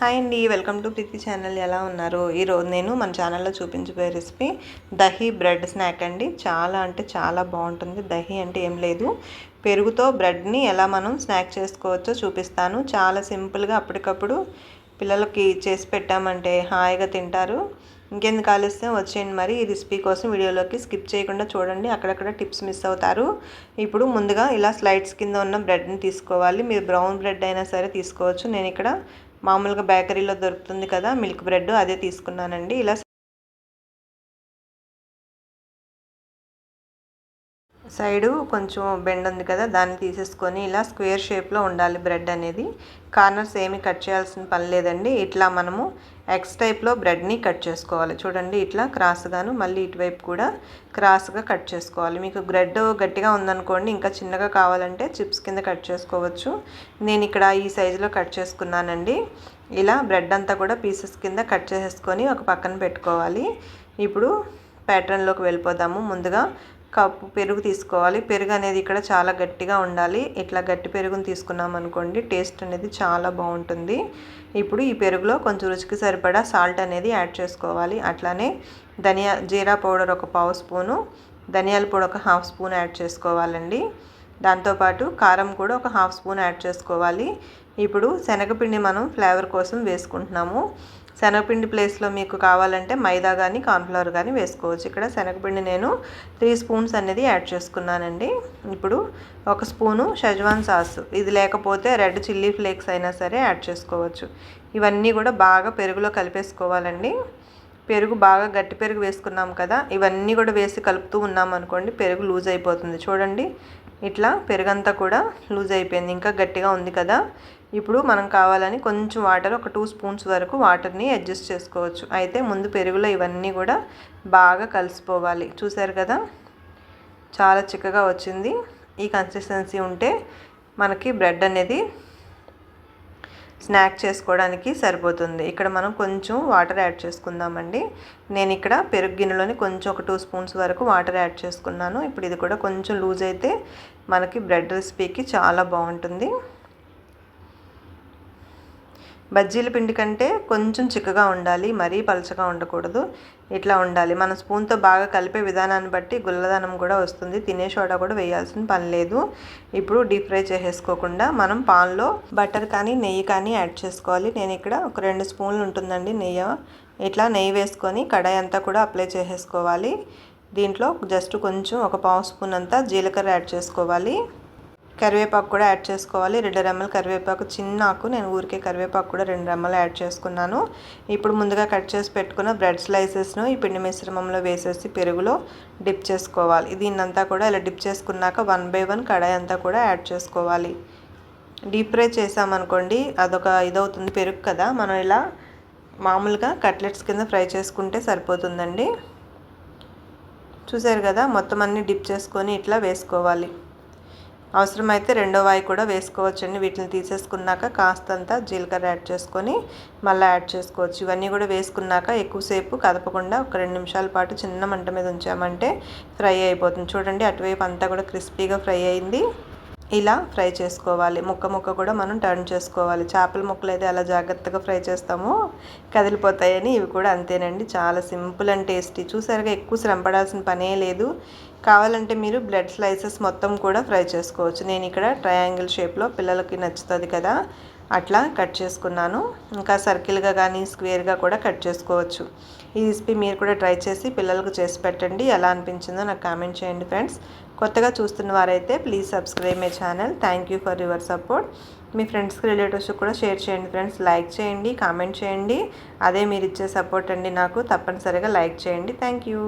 Hi అండి welcome to Preethi channel. ఎలా ఉన్నారు? ఈరోజు నేను మన ఛానల్లో చూపించబోయే రెసిపీ దహీ బ్రెడ్ స్నాక్ అండి. చాలా అంటే చాలా బాగుంటుంది. దహీ అంటే ఏం లేదు. పెరుగుతో బ్రెడ్ని ఎలా మనం స్నాక్ చేసుకోవచ్చో చూపిస్తాను. చాలా సింపుల్గా అప్పటికప్పుడు పిల్లలకి చేసి పెట్టామంటే హాయిగా తింటారు. ఇంకెందుకు ఆలస్యం? వచ్చేయండి మరి. ఈ రెసిపీ కోసం వీడియోలోకి స్కిప్ చేయకుండా చూడండి. అక్కడక్కడ టిప్స్ మిస్ అవుతారు. ఇప్పుడు ముందుగా ఇలా స్లైడ్స్ కింద ఉన్న బ్రెడ్ని తీసుకోవాలి. మీరు బ్రౌన్ బ్రెడ్ అయినా సరే తీసుకోవచ్చు. నేను ఇక్కడ మామూలుగా బేకరీలో దొరుకుతుంది కదా మిల్క్ బ్రెడ్ అదే తీసుకున్నానండి. ఇలా సైడు కొంచెం బెండ్ ఉంది కదా దాన్ని తీసేసుకొని ఇలా స్క్వేర్ షేప్లో ఉండాలి బ్రెడ్ అనేది. కార్నర్స్ ఏమి కట్ చేయాల్సిన పని లేదండి. ఇట్లా మనము ఎక్స్ టైప్లో బ్రెడ్ని కట్ చేసుకోవాలి. చూడండి ఇట్లా క్రాస్గాను మళ్ళీ ఇటువైపు కూడా క్రాస్గా కట్ చేసుకోవాలి. మీకు బ్రెడ్ గట్టిగా ఉందనుకోండి ఇంకా చిన్నగా కావాలంటే చిప్స్ కింద కట్ చేసుకోవచ్చు. నేను ఇక్కడ ఈ సైజులో కట్ చేసుకున్నానండి. ఇలా బ్రెడ్ అంతా కూడా పీసెస్ కింద కట్ చేసేసుకొని ఒక పక్కన పెట్టుకోవాలి. ఇప్పుడు ప్యాటర్న్లోకి వెళ్ళిపోదాము. ముందుగా కప్పు పెరుగు తీసుకోవాలి. పెరుగు అనేది ఇక్కడ చాలా గట్టిగా ఉండాలి. ఇట్లా గట్టి పెరుగుని తీసుకున్నాం అనుకోండి టేస్ట్ అనేది చాలా బాగుంటుంది. ఇప్పుడు ఈ పెరుగులో కొంచెం రుచికి సరిపడా సాల్ట్ అనేది యాడ్ చేసుకోవాలి. అట్లానే ధనియా జీరా పౌడర్ ఒక పావు స్పూను ధనియాల పొడి ఒక హాఫ్ స్పూన్ యాడ్ చేసుకోవాలండి. దాంతోపాటు కారం కూడా ఒక హాఫ్ స్పూన్ యాడ్ చేసుకోవాలి. ఇప్పుడు శనగపిండి మనం ఫ్లేవర్ కోసం వేసుకుంటున్నాము. శనగపిండి ప్లేస్లో మీకు కావాలంటే మైదా కానీ కార్న్ఫ్లవర్ కానీ వేసుకోవచ్చు. ఇక్కడ శనగపిండి నేను త్రీ స్పూన్స్ అనేది యాడ్ చేసుకున్నానండి. ఇప్పుడు ఒక స్పూను షజ్వాన్ సాస్. ఇది లేకపోతే రెడ్ చిల్లీ ఫ్లేక్స్ అయినా సరే యాడ్ చేసుకోవచ్చు. ఇవన్నీ కూడా బాగా పెరుగులో కలిపేసుకోవాలండి. పెరుగు బాగా గట్టి పెరుగు వేసుకున్నాం కదా ఇవన్నీ కూడా వేసి కలుపుతూ ఉన్నాం అనుకోండి పెరుగు లూజ్ అయిపోతుంది. చూడండి ఇట్లా పెరుగంతా కూడా లూజ్ అయిపోయింది. ఇంకా గట్టిగా ఉంది కదా. ఇప్పుడు మనం కావాలని కొంచెం వాటర్ ఒక టూ స్పూన్స్ వరకు వాటర్ని అడ్జస్ట్ చేసుకోవచ్చు. అయితే ముందు పెరుగులో ఇవన్నీ కూడా బాగా కలిసిపోవాలి. చూసారు కదా? చాలా చిక్కగా వచ్చింది. ఈ కన్సిస్టెన్సీ ఉంటే మనకి బ్రెడ్ అనేది స్నాక్ చేసుకోవడానికి సరిపోతుంది. ఇక్కడ మనం కొంచెం వాటర్ యాడ్ చేసుకుందామండి. నేను ఇక్కడ పెరుగు గిన్నెలోని కొంచెం ఒక టూ స్పూన్స్ వరకు వాటర్ యాడ్ చేసుకున్నాను. ఇప్పుడు ఇది కూడా కొంచెం లూజ్ అయితే మనకి బ్రెడ్ రెసిపీకి చాలా బాగుంటుంది. బజ్జీల పిండి కంటే కొంచెం చిక్కగా ఉండాలి మరీ పలచగా ఉండకూడదు. ఇట్లా ఉండాలి. మన స్పూన్తో బాగా కలిపే విధానాన్ని బట్టి గుల్లదనం కూడా వస్తుంది. తినే చోట కూడా వేయాల్సిన పని లేదు. ఇప్పుడు డీప్ ఫ్రై చేసేసుకోకుండా మనం పాన్లో బటర్ కానీ నెయ్యి కానీ యాడ్ చేసుకోవాలి. నేను ఇక్కడ ఒక రెండు స్పూన్లు ఉంటుందండి నెయ్యి. ఇట్లా నెయ్యి వేసుకొని కడాయి అంతా కూడా అప్లై చేసేసుకోవాలి. దీంట్లో జస్ట్ కొంచెం ఒక పావు స్పూన్ అంతా జీలకర్ర యాడ్ చేసుకోవాలి. కరివేపాకు కూడా యాడ్ చేసుకోవాలి. రెండు రెమ్మలు కరివేపాకు చిన్న ఆకు నేను ఊరికే కరివేపాకు కూడా రెండు రెమ్మలు యాడ్ చేసుకున్నాను. ఇప్పుడు ముందుగా కట్ చేసి పెట్టుకున్న బ్రెడ్ స్లైసెస్ను ఈ పిండి మిశ్రమంలో వేసేసి పెరుగులో డిప్ చేసుకోవాలి. దీన్నంతా కూడా ఇలా డిప్ చేసుకున్నాక వన్ బై వన్ కడాయి అంతా కూడా యాడ్ చేసుకోవాలి. డీప్ ఫ్రై చేసామనుకోండి అదొక ఇదవుతుంది పెరుగు కదా. మనం ఇలా మామూలుగా కట్లెట్స్ కింద ఫ్రై చేసుకుంటే సరిపోతుందండి. చూసారు కదా? మొత్తం అన్నీ డిప్ చేసుకొని ఇట్లా వేసుకోవాలి. అవసరమైతే రెండో వాయి కూడా వేసుకోవచ్చండి. వీటిని తీసేసుకున్నాక కాస్తంత జీలకర్ర యాడ్ చేసుకొని మళ్ళీ యాడ్ చేసుకోవచ్చు. ఇవన్నీ కూడా వేసుకున్నాక ఎక్కువసేపు కదపకుండా ఒక రెండు నిమిషాల పాటు చిన్న మంట మీద ఉంచామంటే ఫ్రై అయిపోతుంది. చూడండి అటువైపు అంతా కూడా క్రిస్పీగా ఫ్రై అయింది. ఇలా ఫ్రై చేసుకోవాలి. ముక్క ముక్క కూడా మనం టర్న్ చేసుకోవాలి. చేపల ముక్కలు అయితే అలా జాగ్రత్తగా ఫ్రై చేస్తామో కదిలిపోతాయని ఇవి కూడా అంతేనండి. చాలా సింపుల్ అండ్ టేస్టీ. చూసారుగా ఎక్కువ శ్రమ పడాల్సిన పనే లేదు. కావాలంటే మీరు బ్లడ్ స్లైసెస్ మొత్తం కూడా ఫ్రై చేసుకోవచ్చు. నేను ఇక్కడ ట్రయాంగిల్ షేప్లో పిల్లలకి నచ్చుతుంది కదా. అట్లా కట్ చేసుకున్నాను. ఇంకా సర్కిల్గా కానీ స్క్వేర్గా కూడా కట్ చేసుకోవచ్చు. ఈ రెసిపీ మీరు కూడా ట్రై చేసి పిల్లలకు చేసి పెట్టండి. ఎలా అనిపించిందో నాకు కామెంట్ చేయండి ఫ్రెండ్స్. కొత్తగా చూస్తున్న వారైతే please subscribe my channel. Thank you for your support మీ ఫ్రెండ్స్కి రిలేటివ్స్కి కూడా షేర్ చేయండి ఫ్రెండ్స్. లైక్ చేయండి కామెంట్ చేయండి. అదే మీరు ఇచ్చే సపోర్ట్ అండి నాకు. తప్పనిసరిగా లైక్ చేయండి. Thank you